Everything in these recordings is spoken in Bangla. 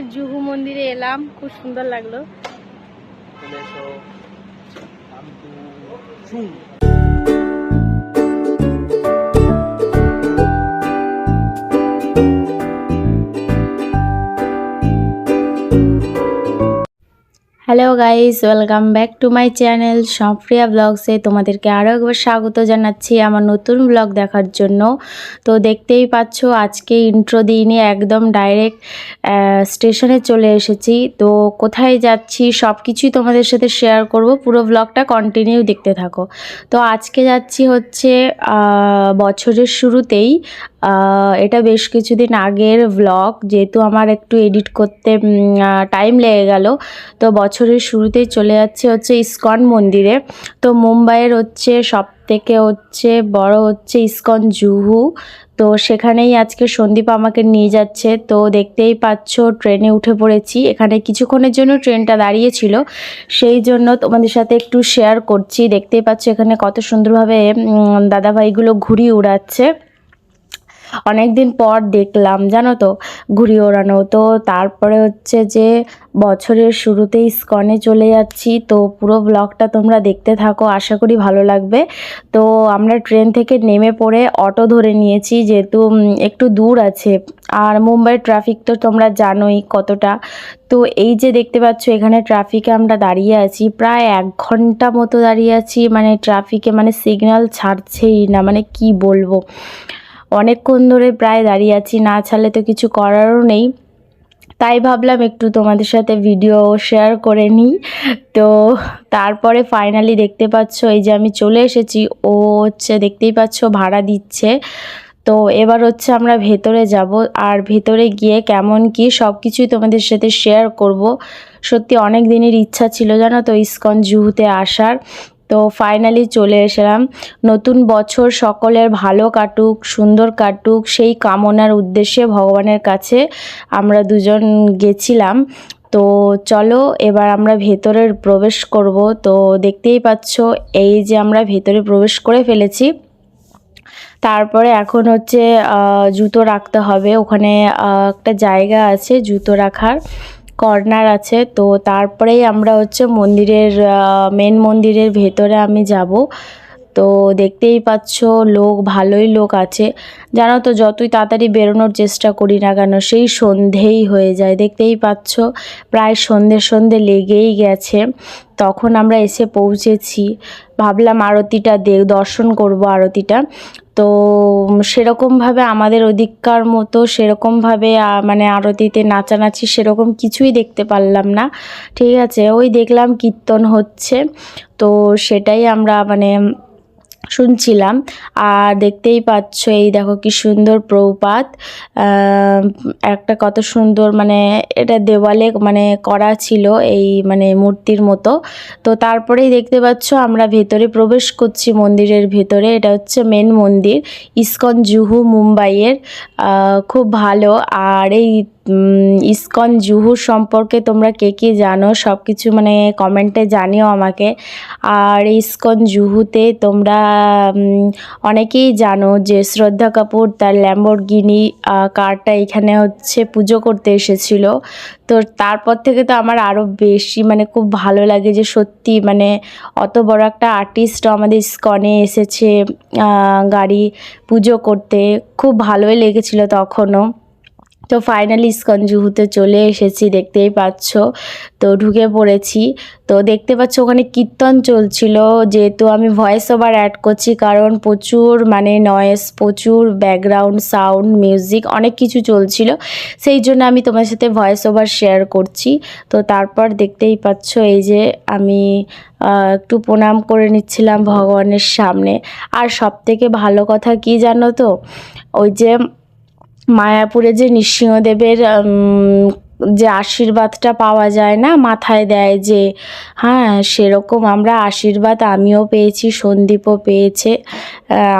ইসকনের জুহু মন্দিরে এলাম খুব সুন্দর লাগল। চলে এসো hello guys welcome back to my channel Sampriya ব্লগসে তোমাদেরকে আরও একবার স্বাগত জানাচ্ছি আমার নতুন ব্লগ দেখার জন্য। তো দেখতেই পাচ্ছ, আজকে ইন্ট্রো দিইনি একদম ডাইরেক্ট স্টেশনে চলে এসেছি। তো কোথায় যাচ্ছি সব কিছুই তোমাদের সাথে শেয়ার করব। পুরো ব্লগটা কন্টিনিউ দেখতে থাকো। তো আজকে যাচ্ছি হচ্ছে বছরের শুরুতেই। এটা বেশ কিছুদিন আগের ব্লগ যেহেতু আমার একটু এডিট করতে টাইম লেগে গেল। তো বছরের শুরুতেই চলে যাচ্ছে হচ্ছে ইস্কন মন্দিরে। তো মুম্বাইয়ের হচ্ছে সব থেকে হচ্ছে বড় হচ্ছে ইসকন জুহু। তো সেখানেই আজকে সন্দীপ আমাকে নিয়ে যাচ্ছে। তো দেখতেই পাচ্ছ, ট্রেনে উঠে পড়েছি। এখানে কিছুক্ষণের জন্য ট্রেনটা দাঁড়িয়েছিল। সেই জন্য তোমাদের সাথে একটু শেয়ার করছি। দেখতেই পাচ্ছ এখানে কত সুন্দরভাবে দাদাভাইগুলো ঘুড়ি উড়াচ্ছে। অনেক দিন পর দেখলাম, জানো তো, ঘুড়ি ওড়ানো। তো তারপরে হচ্ছে যে বছরের শুরুতেই স্কনে চলে যাচ্ছি। তো পুরো ব্লগটা তোমরা দেখতে থাকো, আশা করি ভালো লাগবে। তো আমরা ট্রেন থেকে নেমে পড়ে অটো ধরে নিয়েছি, যেহেতু একটু দূর আছে। আর মুম্বাইয়ের ট্রাফিক তো তোমরা জানোই কতটা। তো এই যে দেখতে পাচ্ছ, এখানে ট্রাফিকে আমরা দাঁড়িয়ে আছি, প্রায় এক ঘণ্টা মতো দাঁড়িয়ে আছি। মানে ট্রাফিকে মানে সিগন্যাল ছাড়ছেই না মানে কি বলব। অনেকক্ষণ ধরে প্রায় দাঁড়িয়ে আছি, না ছাড়লে তো কিছু করারও নেই। তাই ভাবলাম একটু তোমাদের সাথে ভিডিও শেয়ার করে নিই। তো তারপরে ফাইনালি দেখতে পাচ্ছ, এই যে আমি চলে এসেছি, ও হচ্ছে দেখতেই পাচ্ছ ভাড়া দিচ্ছে। তো এবার হচ্ছে আমরা ভেতরে যাব, আর ভেতরে গিয়ে কেমন কি সব কিছুই তোমাদের সাথে শেয়ার করব। সত্যি অনেক দিনের ইচ্ছা ছিল জানো তো, ইস্কন জুহুতে আসার। তো ফাইনালি চলে এসলাম। নতুন বছর সকলের ভালো কাটুক, সুন্দর কাটুক, সেই কামনার উদ্দেশ্যে ভগবানের কাছে আমরা দুজন গেছিলাম। তো চলো এবার আমরা ভেতরে প্রবেশ করব। তো দেখতেই পাচ্ছ, এই যে আমরা ভেতরে প্রবেশ করে ফেলেছি। তারপরে এখন হচ্ছে জুতো রাখতে হবে। ওখানে একটা জায়গা আছে জুতো রাখার। কর্নার আছে, তো তারপরেই আমরা হচ্ছে মন্দিরের মেন মন্দিরের ভেতরে আমি যাব। তো দেখতেই পাচ্ছ, লোক, ভালোই লোক আছে। জানো তো, যতই তাড়াতাড়ি বেরোনোর চেষ্টা করি না কেন, সেই সন্ধেই হয়ে যায়। দেখতেই পাচ্ছ, প্রায় সন্ধে সন্ধে লেগেই গেছে। তখন আমরা এসে পৌঁছেছি। ভাবলাম আরতিটা দে, দর্শন করব আরতিটা। তো সেরকমভাবে আমাদের ওদিককার মতো সেরকমভাবে মানে আরতিতে নাচানাচি সেরকম কিছুই দেখতে পারলাম না। ঠিক আছে, ওই দেখলাম কীর্তন হচ্ছে। তো সেটাই আমরা মানে শুনছিলাম। আর দেখতেই পাচ্ছ, এই দেখো কি সুন্দর প্রপাত। একটা কত সুন্দর মানে এটা দেওয়ালে মানে করা ছিল এই মানে মূর্তির মতো। তো তারপরেই দেখতে পাচ্ছ, আমরা ভেতরে প্রবেশ করছি মন্দিরের ভেতরে। এটা হচ্ছে মেন মন্দির, ইস্কন জুহু, মুম্বাইয়ের। খুব ভালো। আর এই ইসকন জুহু সম্পর্কে তোমরা কে কে জানো সব কিছু মানে কমেন্টে জানিও আমাকে। আর ইসকন জুহুতে তোমরা অনেকেই জানো যে শ্রদ্ধা কাপুর তার ল্যাম্বরগিনি কারটা এখানে হচ্ছে পুজো করতে এসেছিল। তো তারপর থেকে তো আমার আরও বেশি মানে খুব ভালো লাগে যে সত্যি মানে অত বড় একটা আর্টিস্ট আমাদের ইসকনে এসেছে গাড়ি পুজো করতে। খুব ভালোই লেগেছিল তখনও। তো ফাইনালি ইসকন জুহুতে চলে এসেছি, দেখতেই পাচ্ছ। তো ঢুকে পড়েছি। তো দেখতে পাচ্ছ ওখানে কীর্তন চলছিল, যেহেতু আমি ভয়েস ওভার অ্যাড করছি, কারণ প্রচুর মানে নয়েস প্রচুর ব্যাকগ্রাউন্ড সাউন্ড মিউজিক অনেক কিছু চলছিল। সেই জন্য আমি তোমার সাথে ভয়েস ওভার শেয়ার করছি। তো তারপর দেখতেই পাচ্ছ এই যে আমি একটু প্রণাম করে নিচ্ছিলাম ভগবানের সামনে। আর সব থেকে ভালো কথা কি জানো তো? ওই যে মায়াপুরে যে নৃসিংহদেবের যে আশীর্বাদটা পাওয়া যায় না, মাথায় দেয় যে হ্যাঁ সেরকম আমরা আশীর্বাদ আমিও পেয়েছি, সন্দীপও পেয়েছে।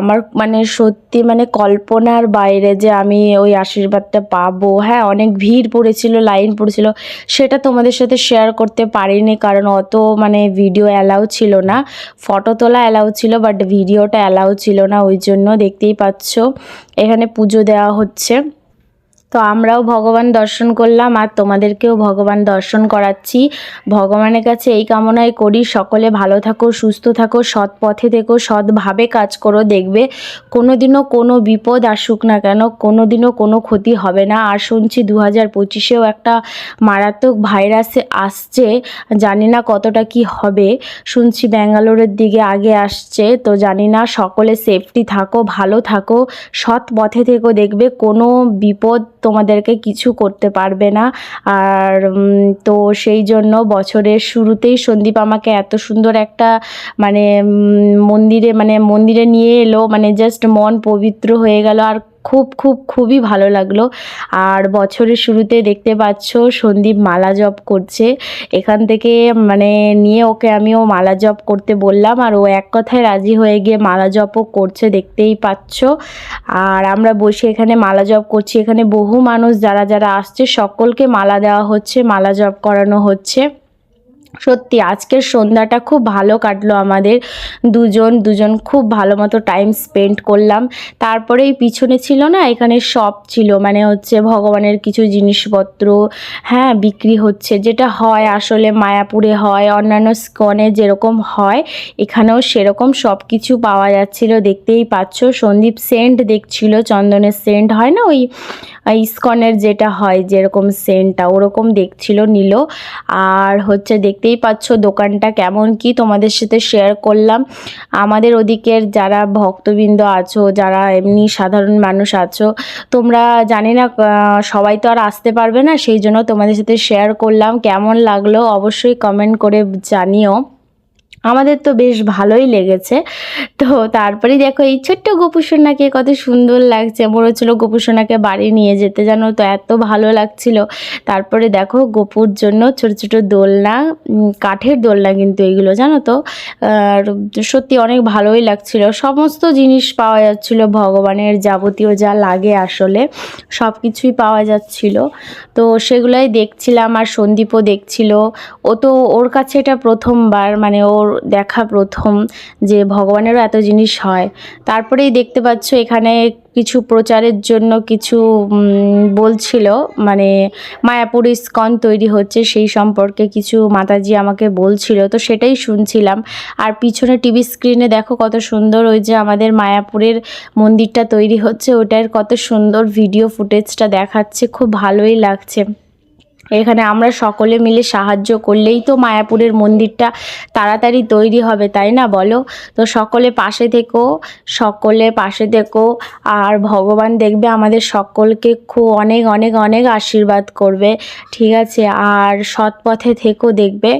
আমার মানে সত্যি মানে কল্পনার বাইরে যে আমি ওই আশীর্বাদটা পাবো। হ্যাঁ অনেক ভিড় পড়েছিল, লাইন পড়েছিল, সেটা তোমাদের সাথে শেয়ার করতে পারিনি কারণ অত মানে ভিডিও অ্যালাউ ছিল না। ফটো তোলা অ্যালাউ ছিল বাট ভিডিওটা অ্যালাউ ছিল না, ওই জন্য দেখতেই পাচ্ছ। এখানে পুজো দেওয়া হচ্ছে। তো আমরাও ভগবান দর্শন করলাম আর তোমাদেরকেও ভগবান দর্শন করাচ্ছি। ভগবানের কাছে এই কামনাই করি, সকলে ভালো থাকো, সুস্থ থাকো, সৎ পথে থেকো, সৎভাবে কাজ করো, দেখবে কোনো দিনও কোনো বিপদ আসুক না কেন কোনো দিনও কোনো ক্ষতি হবে না। আর শুনছি দু হাজার পঁচিশেও একটা মারাত্মক ভাইরাসে আসছে, জানি না কতটা কি হবে। শুনছি ব্যাঙ্গালোরের দিকে আগে আসছে, তো জানি না সকলে সেফটি থাকো, ভালো থাকো, সৎ পথে থেকো, দেখবে কোনো বিপদ তোমাদেরকে কিছু করতে পারবে না। আর তো সেই জন্য বছরের শুরুতেই সন্দীপ আমাকে এত সুন্দর একটা মানে মন্দিরে মানে মন্দিরে নিয়ে এলো মানে জাস্ট মন পবিত্র হয়ে গেল। আর খুব খুব, খুবই ভালো লাগল। আর বছরের শুরুতে দেখতে পাচ্ছ সন্দীপ মালা জপ করছে। এখান থেকে মানে নিয়ে ওকে আমিও মালা জপ করতে বললাম। আর ও এক কথায় রাজি হয়ে গিয়ে মালা জপও করছে, দেখতেই পাচ্ছ। আর আমরা বসে এখানে মালা জপ করছি। এখানে বহু মানুষ যারা যারা আসছে, সকলকে মালা দেওয়া হচ্ছে, মালা জপ করানো হচ্ছে। সত্যি আজকের সন্ধ্যাটা খুব ভালো কাটলো আমাদের। দুজন দুজন খুব ভালো মতো টাইম স্পেন্ড করলাম। তারপরে এই পিছনে ছিল না, এখানে শপ ছিল মানে হচ্ছে ভগবানের কিছু জিনিসপত্র হ্যাঁ বিক্রি হচ্ছে, যেটা হয় আসলে মায়াপুরে হয়, অন্যান্য স্কনে যেরকম হয়, এখানেও সেরকম সব কিছু পাওয়া যাচ্ছিল, দেখতেই পাচ্ছ। সন্দীপ সেন্ট দেখছিল, চন্দনের সেন্ট হয় না ওই ইস্কনের যেটা হয়, যেরকম সেন্টটা ওরকম দেখছিল, নিল। আর হচ্ছে দেখতেই পাচ্ছ দোকানটা কেমন কি, তোমাদের সাথে শেয়ার করলাম। আমাদের ওদিকের যারা ভক্তবৃন্দ আছো, যারা এমনি সাধারণ মানুষ আছো, তোমরা জানি না সবাই তো আর আসতে পারবে না, সেই জন্য তোমাদের সাথে শেয়ার করলাম। কেমন লাগল অবশ্যই কমেন্ট করে জানিও। আমাদের তো বেশ ভালোই লেগেছে। তো তারপরে দেখো এই ছোট্ট গোপুসোনাকে কত সুন্দর লাগছে। মনে হচ্ছিল গোপুসোনাকে বাড়ি নিয়ে যেতে জানো, তো এত ভালো লাগছিল। তারপরে দেখো গোপুর জন্য ছোট ছোট দোলনা কাঠের দোলনা কিন্তু এগুলো, জানো তো? আর সত্যি অনেক ভালোই লাগছিল। সমস্ত জিনিস পাওয়া যাচ্ছিল, ভগবানের যাবতীয় যা লাগে আসলে, সব কিছুই পাওয়া যাচ্ছিল। তো সেগুলোই দেখছিলাম আর সন্দীপও দেখছিল। ও তো ওর কাছে এটা প্রথমবার মানে ওর দেখা প্রথম যে ভগবানেরও এত জিনিস হয়। তারপরেই দেখতে পাচ্ছ এখানে কিছু প্রচারের জন্য কিছু বলছিল মানে মায়াপুর ইস্কন তৈরি হচ্ছে সেই সম্পর্কে কিছু মাতাজি আমাকে বলছিল, তো সেটাই শুনছিলাম। আর পিছনে টিভি স্ক্রিনে দেখো কত সুন্দর ওই যে আমাদের মায়াপুরের মন্দিরটা তৈরি হচ্ছে, ওটার কত সুন্দর ভিডিও ফুটেজটা দেখাচ্ছে, খুব ভালোই লাগছে। এখানে আমরা সকলে মিলে সাহায্য করলেই তো মায়াপুরের মন্দিরটা তাড়াতাড়ি তৈরি হবে, তাই না বলো? তো সকলে পাশে থেকো, সকলে পাশে থেকো। আর ভগবান দেখবে আমাদের সকলকে খুব অনেক অনেক অনেক আশীর্বাদ করবে, ঠিক আছে? আর সৎ পথে থেকো দেখবে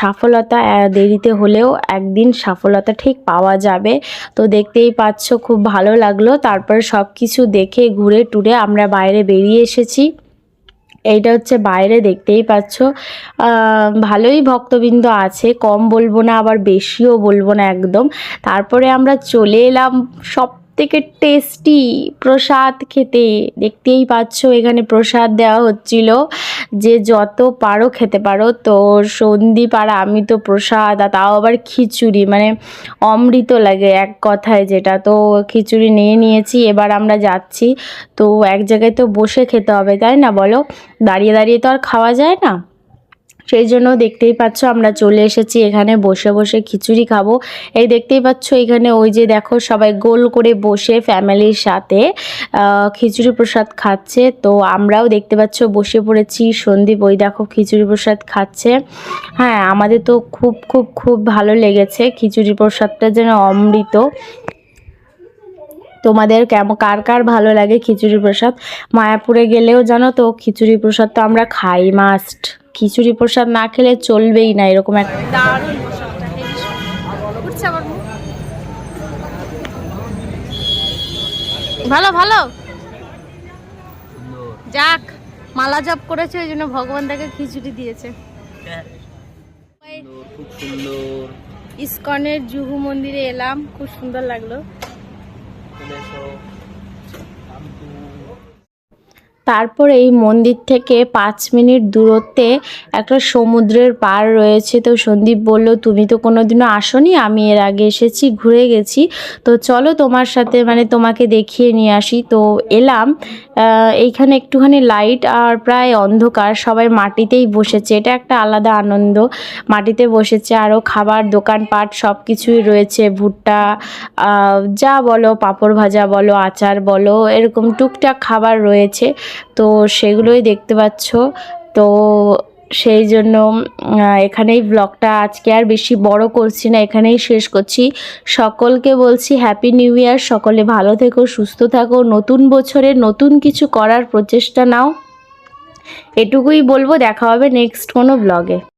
সফলতা দেরিতে হলেও একদিন সফলতা ঠিক পাওয়া যাবে। তো দেখতেই পাচ্ছ, খুব ভালো লাগল। তারপর সব কিছু দেখে, ঘুরে টুরে আমরা বাইরে বেরিয়ে এসেছি। এইটা হচ্ছে বাইরে, দেখতেই পাচ্ছ। ভালোই ভক্তবৃন্দ আছে, কম বলব না, আবার বেশিও বলব না একদম। তারপরে আমরা চলে এলাম সব থেকে টেস্টি প্রসাদ খেতে। দেখতেই পাচ্ছ, এখানে প্রসাদ দেওয়া হচ্ছিল। যে যত পারো খেতে পারো। তো সন্দীপ আর আমি তো প্রসাদ আর তাও আবার খিচুড়ি মানে অমৃত লাগে এক কথায় যেটা। তো খিচুড়ি নিয়ে নিয়েছি, এবার আমরা যাচ্ছি। তো এক জায়গায় তো বসে খেতে হবে, তাই না বলো? দাঁড়িয়ে দাঁড়িয়ে তো আর খাওয়া যায় না? সেই জন্য দেখতেই পাচ্ছ আমরা চলে এসেছি এখানে বসে বসে খিচুড়ি খাব। এই দেখতেই পাচ্ছ এখানে ওই যে দেখো সবাই গোল করে বসে ফ্যামিলির সাথে খিচুড়ি প্রসাদ খাচ্ছে। তো আমরাও দেখতে পাচ্ছ বসে পড়েছি, সন্দীপ ওই দেখো খিচুড়ি প্রসাদ খাচ্ছে। হ্যাঁ আমাদের তো খুব খুব খুব ভালো লেগেছে খিচুড়ি প্রসাদটা যেন অমৃত। তোমাদের কেমন কার কার ভালো লাগে খিচুড়ি প্রসাদ? মায়াপুরে গেলেও জানো তো খিচুড়ি প্রসাদ তো আমরা খাই, মাস্ট। খিচুড়ি প্রসাদ না খেলে চলবেই না এরকম একটা। ভালো ভালো? যাক মালা জপ করেছে ওই জন্য ভগবান তাকে খিচুড়ি দিয়েছে। সুন্দর, খুব সুন্দর ইস্কনের জুহু মন্দিরে এলাম খুব সুন্দর লাগল। তারপর এই মন্দির থেকে পাঁচ মিনিট দূরত্বে একটা সমুদ্রের পার রয়েছে। তো সন্দীপ বলল, তুমি তো কোনোদিনও আসোনি, আমি এর আগে এসেছি, ঘুরে গেছি। তো চলো তোমার সাথে মানে তোমাকে দেখিয়ে নিয়ে আসি। তো এলাম। এইখানে একটুখানি লাইট আর প্রায় অন্ধকার, সবাই মাটিতেই বসেছে। এটা একটা আলাদা আনন্দ। মাটিতে বসেছে আরও খাবার, দোকানপাট সব কিছুই রয়েছে। ভুট্টা যা বলো, পাঁপড় ভাজা বলো, আচার বলো, এরকম টুকটাক খাবার রয়েছে। তো সেগুলোই দেখতে পাচ্ছ। তো সেই জন্য এখানেই ব্লগটা আজকে আর বেশি বড় করছি না, এখানেই শেষ করছি। সকলকে বলছি হ্যাপি নিউ ইয়ার সকলে ভালো থেকো, সুস্থ থাকো, নতুন বছরে নতুন কিছু করার প্রচেষ্টা নাও। এটুকুই বলব, দেখা হবে নেক্সট কোনো ব্লগে